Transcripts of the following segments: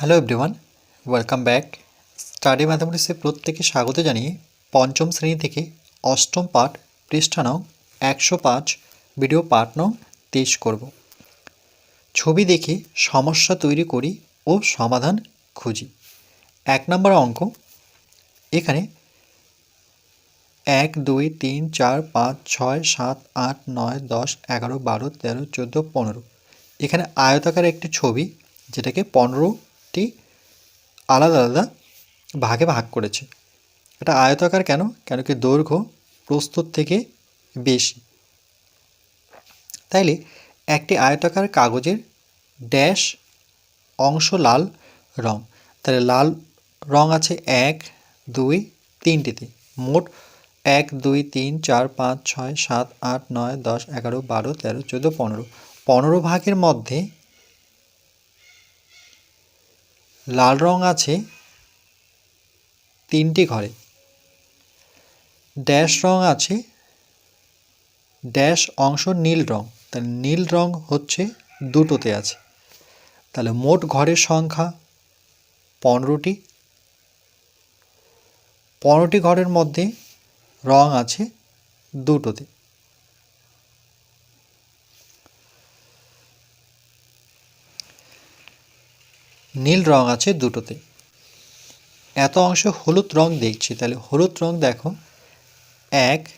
Hello everyone welcome back study ম্যাথামেটিক্সে প্রত্যেকে স্বাগত জানিয়ে পঞ্চম শ্রেণি থেকে অষ্টম পাঠ পৃষ্ঠা নং একশো পাঁচ ভিডিও পাঠ নং তেইশ করব। ছবি দেখে সমস্যা তৈরি করি ও সমাধান খুঁজি। এক নম্বর অঙ্ক। এখানে এক, দুই, তিন, চার, পাঁচ, ছয়, সাত, আট, নয়, দশ, এগারো, বারো, তেরো, চোদ্দ, পনেরো। এখানে আয়তাকার একটি ছবি যেটাকে পনেরোটি আলাদা আলাদা ভাগে ভাগ করেছে। এটা আয়তাকার কেন? কেন কি দৈর্ঘ্য প্রস্তুত থেকে বেশি। তাইলে একটি আয়তাকার কাগজের ড্যাশ অংশ লাল রং। তাহলে লাল রং আছে এক, দুই, তিনটিতে। মোট এক, দুই, তিন, চার, পাঁচ, ছয়, সাত, আট, নয়, দশ, এগারো, বারো, তেরো, চোদ্দ, পনেরো। পনেরো ভাগের মধ্যে লাল রং আছে তিনটি ঘরে। ড্যাশ রং আছে, ড্যাশ অংশ নীল রং। তাহলে নীল রং হচ্ছে দুটোতে আছে। তাহলে মোট ঘরের সংখ্যা পনেরোটি। পনেরোটি ঘরের মধ্যে রং আছে দুটোতে। নীল রং আছে দুটোতে এত অংশ হলুদ রং দেখছি, তাহলে হলুদ রং দেখো। এক,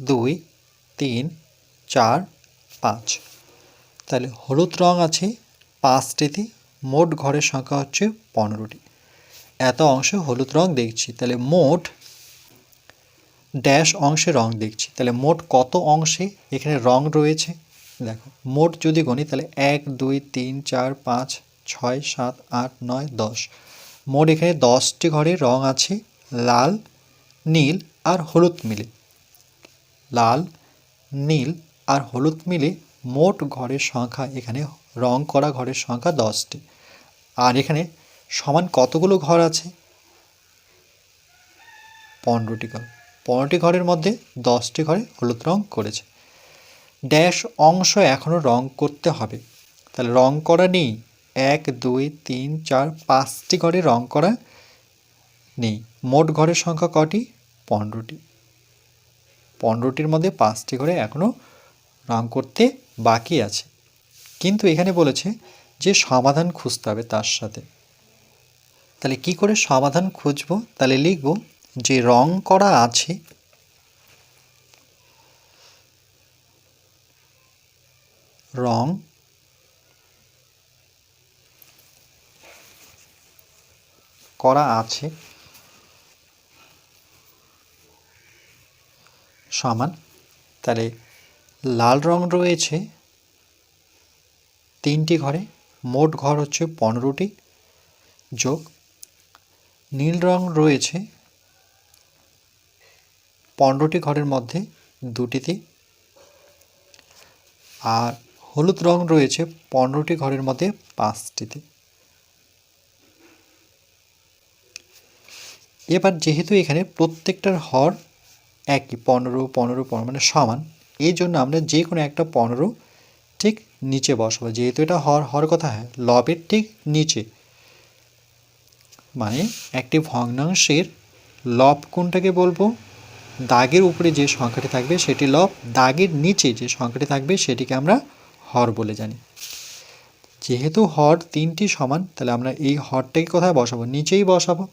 দুই, তিন, চার, পাঁচ। তাহলে হলুদ রং আছে পাঁচটিতে, মোট ঘরের সংখ্যা হচ্ছে পনেরোটি। এত অংশে হলুদ রং দেখছি, তাহলে মোট ড্যাশ অংশে রং দেখছি। তাহলে মোট কত অংশে এখানে রং রয়েছে? দেখো, মোট যদি গণি তাহলে এক, দুই, তিন, চার, পাঁচ ছয়, সাত, আট, নয়, দশ। মোট এখানে দশটি ঘরে রং আছে, লাল, নীল আর হলুদ মিলে। লাল, নীল আর হলুদ মিলে মোট ঘরের সংখ্যা, এখানে রং করা ঘরের সংখ্যা দশটি। আর এখানে সমান কতগুলো ঘর আছে? পনেরোটি ঘর। পনেরোটি ঘরের মধ্যে দশটি ঘরে হলুদ রং করেছে। ড্যাশ অংশ এখনও রং করতে হবে। তাহলে রং করা নেই। এক, দুই, তিন, চার, পাঁচটি ঘরে রং করা নেই। মোট ঘরের সংখ্যা কটি? পনেরোটি। পনেরোটির মধ্যে পাঁচটি ঘরে এখনও রং করতে বাকি আছে। কিন্তু এখানে বলেছে যে সমাধান খুঁজতে হবে তার সাথে। তাহলে কি করে সমাধান খুঁজবো? তাহলে লিখব যে রং করা আছে, রং করা আছে। সমান। তাহলে লাল রং রয়েছে তিনটি ঘরে। মোট ঘর হচ্ছে পনেরোটি। যোগ। নীল রং রয়েছে পনেরোটি ঘরের মধ্যে দুটিতে। আর হলুদ রং রয়েছে পনেরোটি ঘরের মধ্যে পাঁচটিতে। এবার যেহেতু এখানে প্রত্যেকটার হর একই, পনেরো পনেরো পনেরো মানে সমান, এই জন্য আমরা যে কোনো একটা পনেরো ঠিক নিচে বসাবো। যেহেতু এটা হর হর কথা হয়, লবের ঠিক নিচে। মানে একটি ভগ্নাংশের লব কোনটাকে বলব? দাগের উপরে যে সংখ্যাটি থাকবে সেটি লব, দাগের নিচে যে সংখ্যাটি থাকবে সেটিকে আমরা হর বলে জানি। যেহেতু হর তিনটি সমান, তাহলে আমরা এই হরটাকে কোথায় বসাবো? নিচেই বসাবো।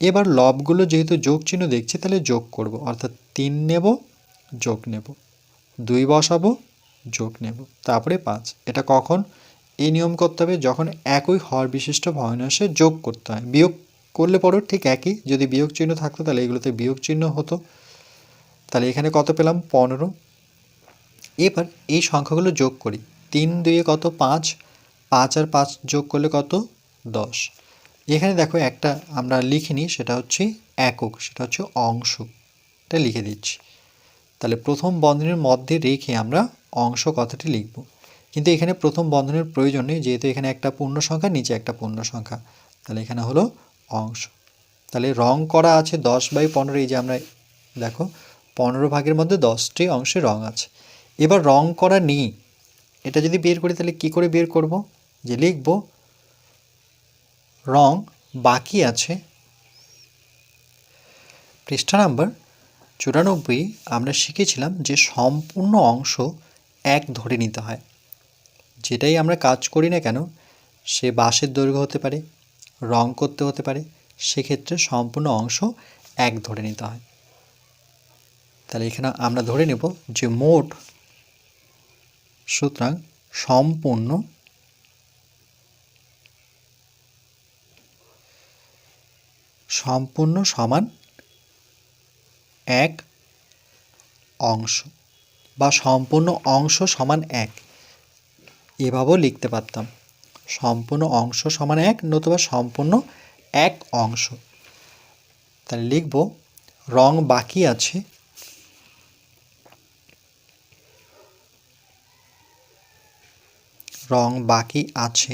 এবার লবগুলো যেহেতু যোগ চিহ্ন দেখছি, তাহলে যোগ করব। অর্থাৎ তিন নেব, যোগ নেব। দুই বসাবো, যোগ নেব। তারপরে পাঁচ। এটা কখন? এই নিয়ম করতে হবে যখন একই হর বিশিষ্ট ভগ্নাংশে যোগ করতে হয়। বিয়োগ করলে পরেও ঠিক একই। যদি বিয়োগ চিহ্ন থাকতো, তাহলে এগুলোতে বিয়োগ চিহ্ন হতো। তাহলে এখানে কত পেলাম? পনেরো। এবার এই সংখ্যাগুলো যোগ করি। তিন দুয়ে কত? পাঁচ। পাঁচ আর পাঁচ যোগ করলে কত? দশ। এখানে দেখো একটা আমরা লিখিনি সেটা হচ্ছে একক, সেটা হচ্ছে অংশ। এটা লিখে দিচ্ছি। তাহলে প্রথম বন্ধনের মধ্যে রেখে আমরা অংশ কথাটি লিখব। কিন্তু এখানে প্রথম বন্ধনের প্রয়োজন নেই, যেহেতু এখানে একটা পূর্ণ সংখ্যা, নিচে একটা পূর্ণ সংখ্যা। তাহলে এখানে হলো অংশ। তাহলে রং করা আছে দশ বাই পনেরো, এই যে আমরা দেখো, পনেরো ভাগের মধ্যে দশটি অংশে রং আছে। এবার রং করা নেই, এটা যদি বের করি তাহলে কি করে বের করব? যে লিখব রং বাকি আছে। পৃষ্ঠা নাম্বার চুরানব্বই, আমরা শিখেছিলাম যে সম্পূর্ণ অংশ এক ধরে নিতে হয়। যেটাই আমরা কাজ করি না কেন, সে বাঁশের দৈর্ঘ্য হতে পারে, রং করতে হতে পারে, সেক্ষেত্রে সম্পূর্ণ অংশ এক ধরে নিতে হয়। তাহলে এখানে আমরা ধরে নেব যে মোট সুতরাং সম্পূর্ণ সম্পূর্ণ সমান এক অংশ বা সম্পূর্ণ অংশ সমান এক। এভাবেও লিখতে পারতাম। সম্পূর্ণ অংশ সমান এক নতুবা সম্পূর্ণ এক অংশ। তাহলে লিখব, রং বাকি আছে। রং বাকি আছে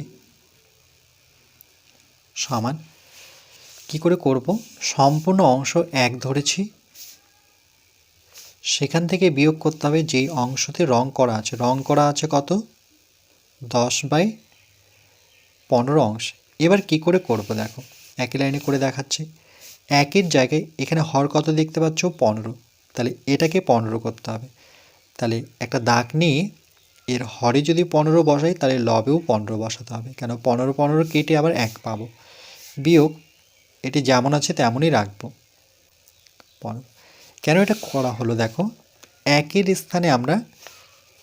সমান কি করে করব? সম্পূর্ণ অংশ এক ধরেছি। সেখান থেকে বিয়োগ করতে হবে যেই অংশতে রং করা আছে। রং করা আছে কত? দশ বাই পনেরো অংশ। এবার কি করে করব দেখো? একই লাইনে করে দেখাচ্ছি। একের জায়গায় এখানে হর কত দেখতে পাচ্ছ? পনেরো। তাহলে এটাকে পনেরো করতে হবে। তাহলে একটা দাগ নিয়ে এর হরে যদি পনেরো বসাই, তাহলে লবেও পনেরো বসাতে হবে। কেন? পনেরো পনেরো কেটে আবার এক পাবো। বিয়োগ এটি যেমন আছে তেমনই রাখব। কেন এটা করা হলো দেখো? একের স্থানে আমরা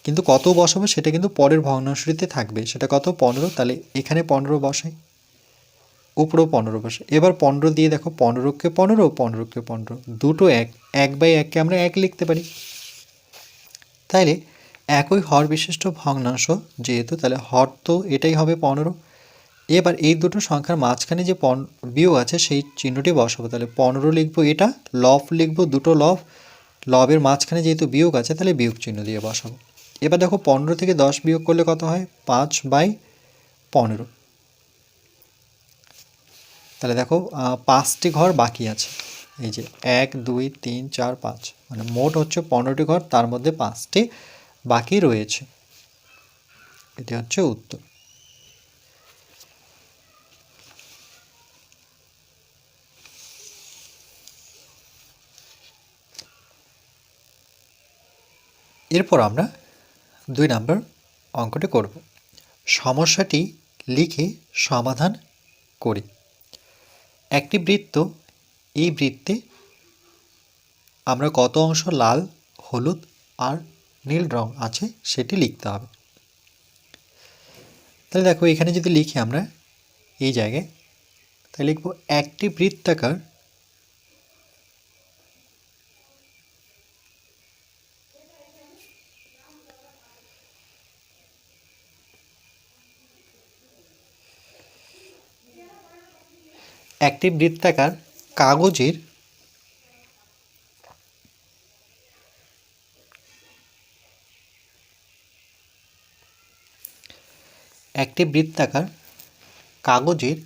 কিন্তু কত বসাবো সেটা কিন্তু পরের ভগ্নাংশটিতে থাকবে। সেটা কত? পনেরো। তাহলে এখানে পনেরো বসাই। উপরেও পনেরো বসে এবার পনেরো দিয়ে দেখো, পনেরোকে পনেরো পনেরোকে পনেরো। দুটো এক। এক বাই এককে আমরা এক লিখতে পারি। তাইলে একই হর বিশিষ্ট ভগ্নাংশ যেহেতু, তাহলে হর তো এটাই হবে পনেরো। এবার এই দুটো সংখ্যার মাঝখানে যে পন বিয়োগ আছে, সেই চিহ্নটি বসাবো। তাহলে পনেরো লিখব এটা, লব লিখব দুটো লব, লবের মাঝখানে যেহেতু বিয়োগ আছে, তাহলে বিয়োগ চিহ্ন দিয়ে বসাবো। এবার দেখো পনেরো থেকে দশ বিয়োগ করলে কত হয়? পাঁচ বাই পনেরো। তাহলে দেখো পাঁচটি ঘর বাকি আছে। এই যে এক, দুই, তিন, চার, পাঁচ। মানে মোট হচ্ছে পনেরোটি ঘর, তার মধ্যে পাঁচটি বাকি রয়েছে। এটি হচ্ছে উত্তর। এরপর আমরা দুই নম্বর অঙ্কটি করব। সমস্যাটি লিখে সমাধান করি। একটি বৃত্ত, এই বৃত্তে আমরা কত অংশ লাল, হলুদ আর নীল রং আছে সেটি লিখতে হবে। তাহলে দেখো এখানে যদি লিখি আমরা এই জায়গায়, তাহলে লিখব একটি বৃত্তাকার একটি বৃত্তাকার কাগজের একটি বৃত্তাকার কাগজের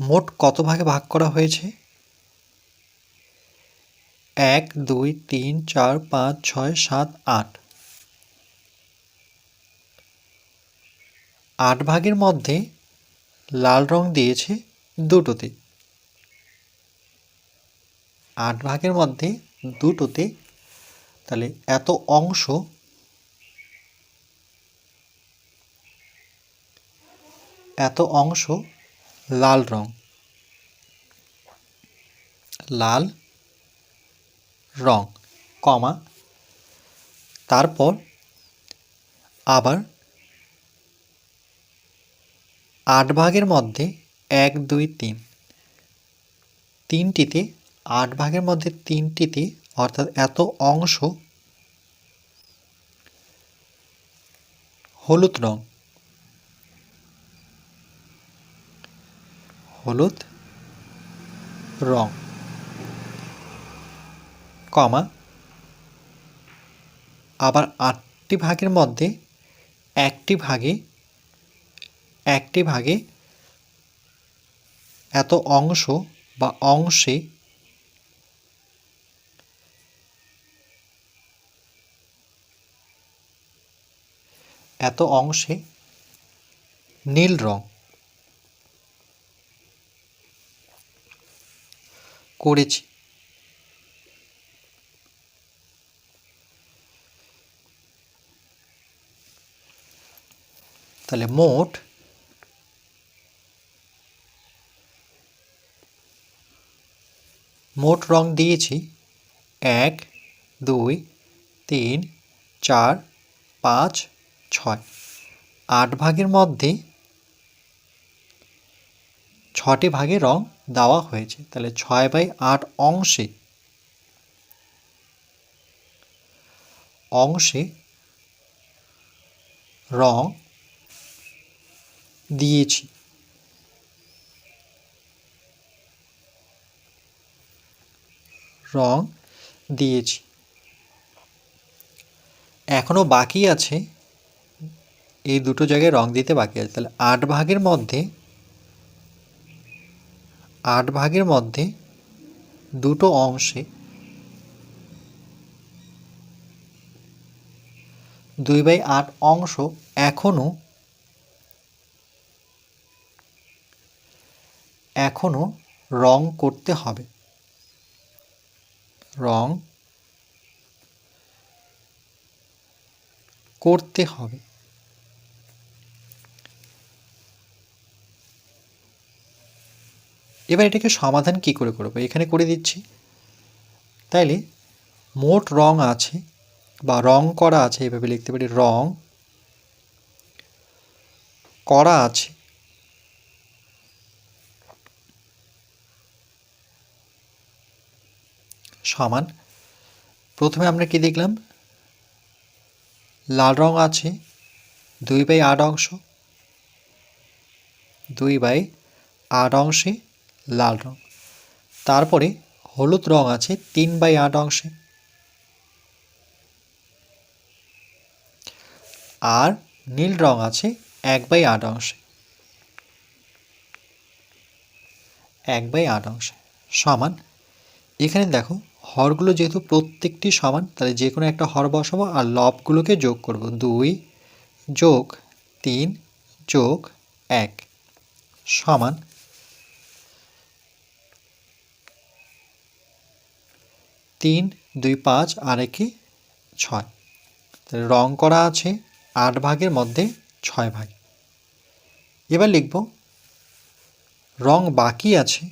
মোট কত ভাগে ভাগ করা হয়েছে? এক, দুই, তিন, চার, পাঁচ, ছয়, সাত, আট। আট ভাগের মধ্যে লাল রং দিয়েছে দুটোতে। আট ভাগের মধ্যে দুটোতে তাহলে এত অংশ এত অংশ লাল রং। লাল রং, কমা। তারপর আবার আট ভাগের মধ্যে এক, দুই, তিন। তিনটিতে, আট ভাগের মধ্যে তিনটিতে, অর্থাৎ এত অংশ হলুদ রং। হলুদ রং, কমা, আবার আটটি ভাগের মধ্যে একটি ভাগে একটি ভাগে এত অংশ বা অংশে এত অংশে নীল রং করেছি। তাহলে মোট মোট রং দিয়েছি। এক, দুই, তিন, চার, পাঁচ, ছয়। আট ভাগের মধ্যে ছটি ভাগে রং দেওয়া হয়েছে। তাহলে ছয় বাই আট অংশে অংশে রং দিয়েছি। রং দিয়েছি। এখনও বাকি আছে। এই দুটো জায়গায় রং দিতে বাকি আছে। তাহলে আট ভাগের মধ্যে, আট ভাগের মধ্যে দুটো অংশে দুই বাই আট অংশ এখনও এখনও রং করতে হবে। রং করতে হবে। এবার এটাকে সমাধান কি করে করব? এখানে করে দিচ্ছি। তাইলে মোট রং আছে বা রং করা আছে, এভাবে লিখতে পারি, রং করা আছে সমান। প্রথমে আমরা কি দেখলাম? লাল রং আছে, দুই বাই আট অংশ, দুই বাই আট অংশে লাল রং। তারপরে হলুদ রং আছে, তিন বাই আট অংশে। আর নীল রং আছে, এক বাই আট অংশে। এক বাই আট অংশে। সমান। এখানে দেখো হরগুলো যেহেতু প্রত্যেকটি সমান, তাহলে যে কোনো একটা হর বসাবো আর লবগুলোকে যোগ করব। দুই যোগ তিন যোগ এক সমান তিন, দুই, পাঁচ, আর একে ছয়। তাহলে রং করা আছে আট ভাগের মধ্যে ছয় ভাগ। এবার লিখব, রং বাকি আছে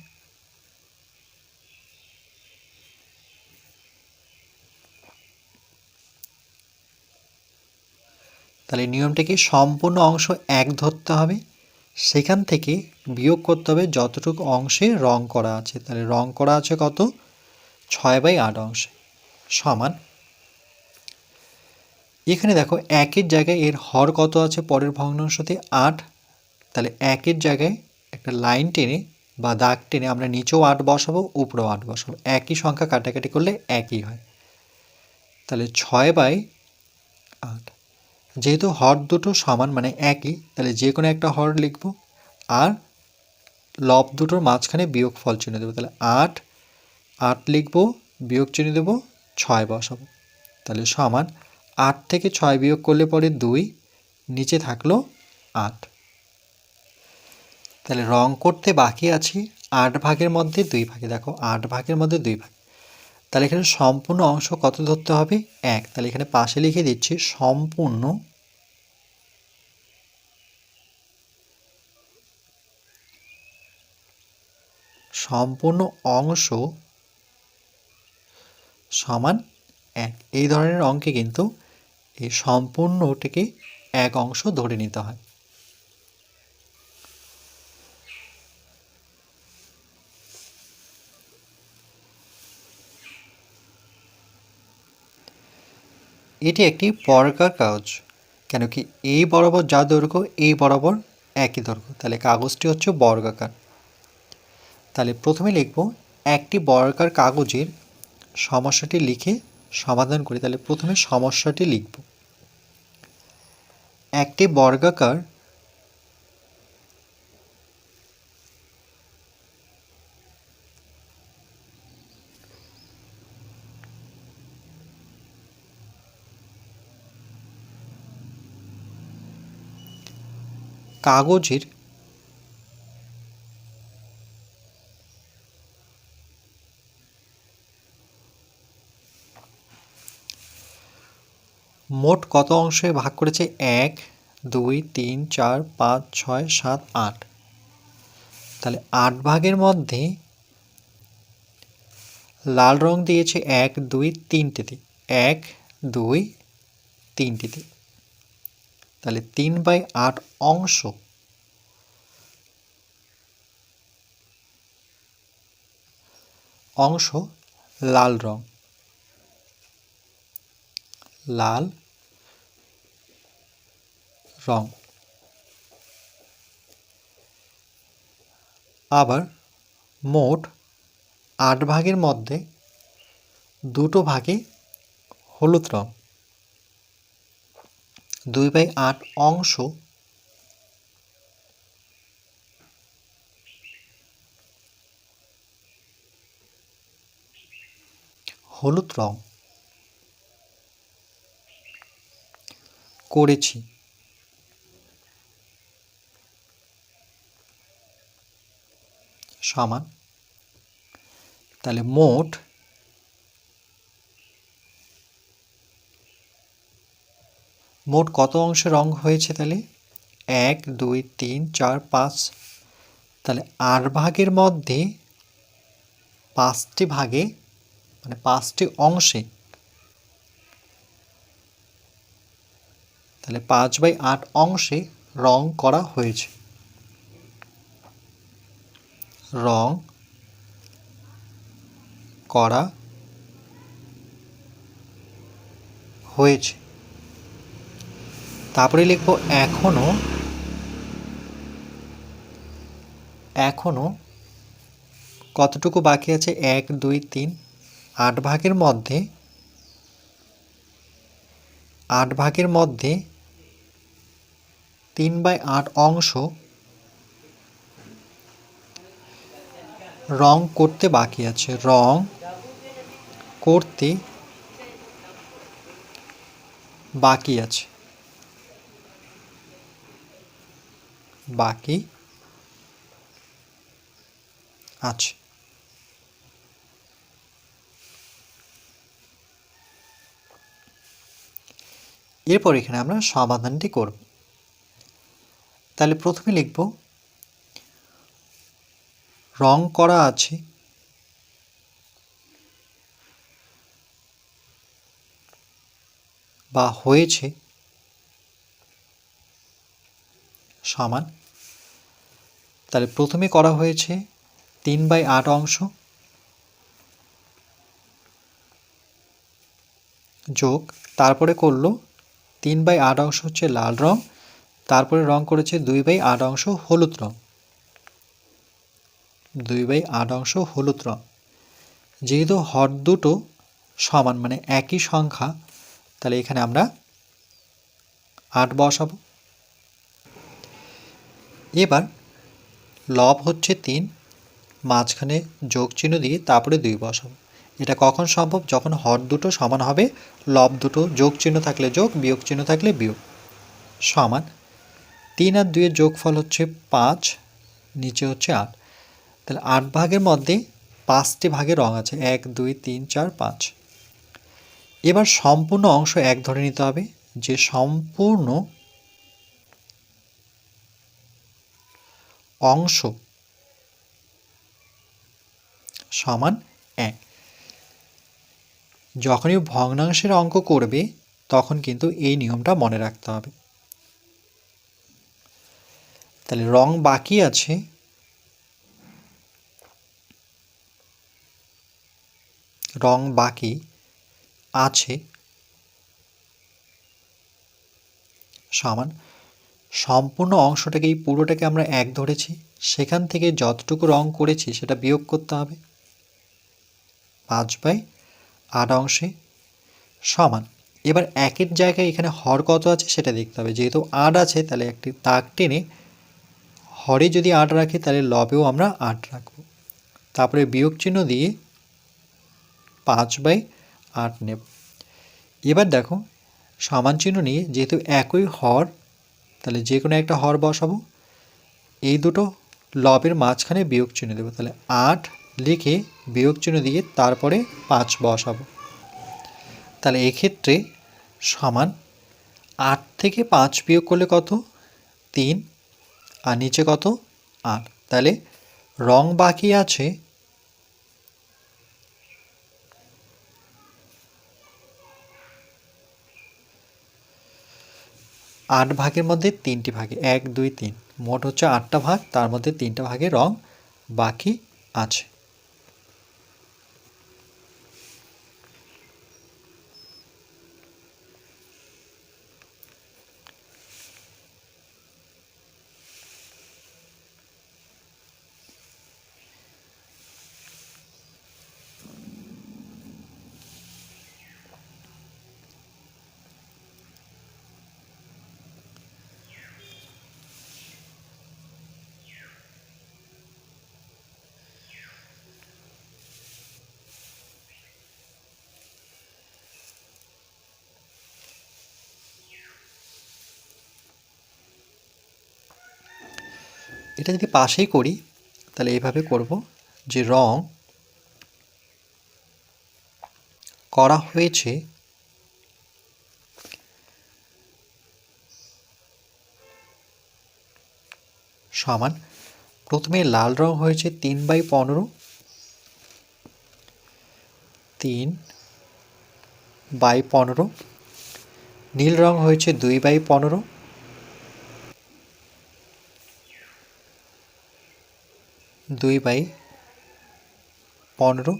তাহলে নিয়মটাকে সম্পূর্ণ অংশ এক ধরতে হবে। সেখান থেকে বিয়োগ করতে হবে যতটুকু অংশে রং করা আছে। তাহলে রং করা আছে কত? ছয় বাই আট অংশে সমান। এখানে দেখো একের জায়গায় এর হর কত আছে পরের ভগ্নাংশতে আট। তাহলে একের জায়গায় একটা লাইন টেনে বা দাগ টেনে আমরা নিচেও আট বসাবো, উপরেও আট বসাবো। একই সংখ্যা কাটাকাটি করলে একই হয়। তাহলে ছয় বাই আট যেহেতু হর দুটো সমান মানে একই, তাহলে যে কোনো একটা হর লিখব, আর লব দুটোর মাঝখানে বিয়োগ ফল চিহ্ন দেবো, তাহলে আট আট লিখব, বিয়োগ চিহ্ন দেবো, ছয় বসাবো। তাহলে সমান আট থেকে ছয় বিয়োগ করলে পরে দুই, নিচে থাকল আট। তাহলে রং করতে বাকি আছে আট ভাগের মধ্যে দুই ভাগে, দেখো আট ভাগের মধ্যে দুই ভাগ। তাহলে এখানে সম্পূর্ণ অংশ কত ধরতে হবে? এক। তাহলে এখানে পাশে লিখে দিচ্ছি সম্পূর্ণ সম্পূর্ণ অংশ সমান এক। এই ধরনের অঙ্কে কিন্তু এই সম্পূর্ণটিকে এক অংশ ধরে নিতে হয়। এটি একটি বর্গার কাগজ। কেন কি এই বরাবর যা দৈর্ঘ্য, এই বরাবর একই দৈর্ঘ্য। তাহলে কাগজটি হচ্ছে বর্গাকার। তাহলে প্রথমে লিখব, একটি বর্গাকার কাগজের সমস্যাটি লিখে সমাধান করি। তাহলে প্রথমে সমস্যাটি লিখব। একটি বর্গাকার কাগজের মোট কত অংশে ভাগ করেছে? এক, দুই, তিন, চার, পাঁচ, ছয়, সাত, আট। তাহলে আট ভাগের মধ্যে লাল রং দিয়েছে এক, দুই, তিনটিতে। এক, দুই, তিনটিতে। তাহলে তিন বাই আট অংশ অংশ লাল রং। লাল রং। আবার মোট আট ভাগের মধ্যে দুটো ভাগে হলুদ রং। দুই বাই আট অংশ। হলুদ রং করেছি। সমান। তাহলে মোট মোট কত অংশে রং হয়েছে তাহলে? এক, দুই, তিন, চার, পাঁচ। তাহলে আট ভাগের মধ্যে পাঁচটি ভাগে মানে পাঁচটি অংশে, তাহলে পাঁচ বাই আট অংশে রং করা হয়েছে। রং করা হয়েছে। তারপরে লিখব এখনও এখনও কতটুকু বাকি আছে? এক, দুই, তিন, আট ভাগের মধ্যে, আট ভাগের মধ্যে তিন বাই আট অংশ রং করতে বাকি আছে। রং করতে বাকি আছে। বাকি আছে। এরপর এখানে আমরা সমাধানটি করব। তাহলে প্রথমে লিখব, রং করা আছে। বা হয়েছে। সমান তাহলে প্রথমে করা হয়েছে তিন বাই আট অংশ যোগ, তারপরে করল তিন বাই আট অংশ হচ্ছে লাল রং, তারপরে রং করেছে দুই বাই আট অংশ হলুদ রং। দুই বাই আট অংশ হলুদ রং। যেহেতু হর দুটো সমান মানে একই সংখ্যা, তাহলে এখানে আমরা আট বসাবো। এবার লব হচ্ছে তিন, মাঝখানে যোগ চিহ্ন দিয়ে তারপরে দুই বসাবো। এটা কখন সম্ভব? যখন হর দুটো সমান হবে, লব দুটো যোগ চিহ্ন থাকলে যোগ, বিয়োগ চিহ্ন থাকলে বিয়োগ। সমান। তিন আর দুইয়ের যোগফল হচ্ছে পাঁচ, নিচে হচ্ছে আট। তাহলে আট ভাগের মধ্যে পাঁচটি ভাগে রং আছে, এক, দুই, তিন, চার, পাঁচ। এবার সম্পূর্ণ অংশ এক ধরে নিতে হবে। যে সম্পূর্ণ অংশ সমান এক। যখনই ভগ্নাংশের অঙ্ক করবে, তখন কিন্তু এই নিয়মটা মনে রাখতে হবে। তাহলে রং বাকি আছে। রং বাকি আছে। সমান সম্পূর্ণ অংশটাকে এই পুরোটাকে আমরা এক ধরেছি। সেখান থেকে যতটুকু রং করেছি সেটা বিয়োগ করতে হবে। পাঁচ বাই আট অংশে সমান। এবার একের জায়গায় এখানে হর কত আছে সেটা দেখতে হবে। যেহেতু আট আছে, তাহলে একটি তাক টেনে হরে যদি আট রাখি, তাহলে লবেও আমরা আট রাখব। তারপরে বিয়োগ চিহ্ন দিয়ে পাঁচ বাই আট নেব। এবার দেখো, সমান চিহ্ন নিয়ে যেহেতু একই হর তাহলে যে কোনো একটা হর বসাবো এই দুটো লবের মাঝখানে বিয়োগ চিহ্ন দেবো। তাহলে আট লিখে বিয়োগ চিহ্ন দিয়ে তারপরে পাঁচ বসাবো তাহলে এক্ষেত্রে সমান আট থেকে পাঁচ বিয়োগ করলে কত? তিন। আর নিচে কত? আট। তাহলে রং বাকি আছে আট ভাগের মধ্যে তিনটি ভাগে, এক, দুই, তিন। মোট হচ্ছে আটটা ভাগ, তার মধ্যে তিনটা ভাগে রং বাকি আছে। এটা যদি পাশেই করি, তাহলে এইভাবে করব যে রং করা হয়েছে সমান, প্রথমে লাল রং হয়েছে তিন বাই পনেরো, তিন বাই পনেরো, নীল রং হয়েছে দুই বাই পনেরো দুই বাই পনেরো।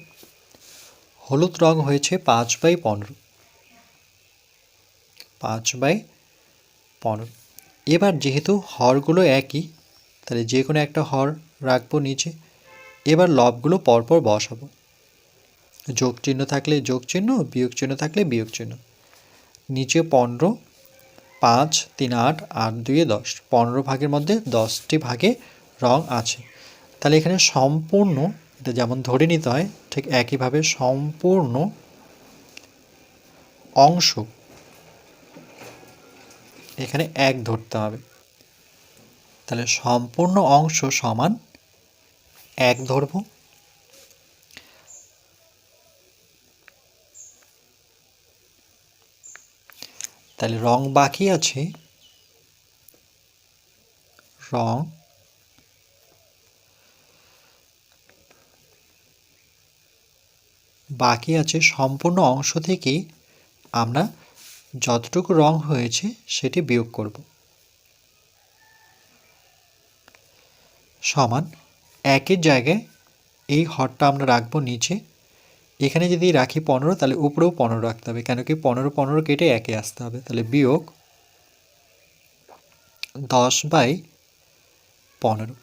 হলুদ রং হয়েছে পাঁচ বাই পনেরো। পাঁচ বাই পনেরো। এবার যেহেতু হরগুলো একই, তাহলে যে কোনো একটা হর রাখব নিচে। এবার লবগুলো পরপর বসাবো। যোগ চিহ্ন থাকলে যোগ চিহ্ন, বিয়োগ চিহ্ন থাকলে বিয়োগ চিহ্ন। নিচে পনেরো, পাঁচ, তিন, আট আট, দুয়ে দশ। পনেরো ভাগের মধ্যে দশটি ভাগে রং আছে। তাহলে এখানে সম্পূর্ণ, এটা যেমন ধরে নিতে হয়, ঠিক একইভাবে সম্পূর্ণ অংশ এখানে এক ধরতে হবে। তাহলে সম্পূর্ণ অংশ সমান এক ধরব। তাহলে রং বাকি আছে। রং বাকি আছে সম্পূর্ণ অংশ থেকে আমরা যতটুকু রং হয়েছে সেটি বিয়োগ করব। সমান একের জায়গায় এই হরটা আমরা রাখব নিচে। এখানে যদি রাখি পনেরো, তাহলে উপরেও পনেরো রাখতে হবে, কেন কি পনেরো পনেরো কেটে একে আসতে হবে। তাহলে বিয়োগ দশ বাই পনেরো।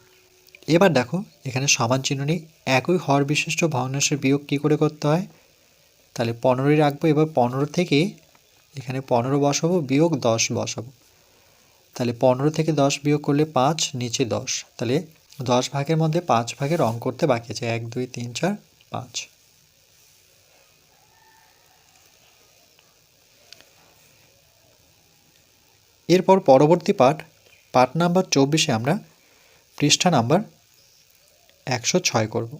এবার দেখো, এখানে সমান চিহ্ন নেই একই হর বিশিষ্ট ভগ্নাংশের বিয়োগ কী করে করতে হয়? তাহলে পনেরোই রাখব, এবার পনেরো থেকে এখানে পনেরো বসাবো, বিয়োগ দশ বসাবো। তাহলে পনেরো থেকে দশ বিয়োগ করলে পাঁচ, নিচে দশ। তাহলে দশ ভাগের মধ্যে পাঁচ ভাগে রং করতে বাকি আছে, এক, দুই, তিন, চার, পাঁচ। এরপর পরবর্তী পাঠ পাঠ নাম্বার চব্বিশে আমরা পৃষ্ঠা নাম্বার একশো ছয় করব।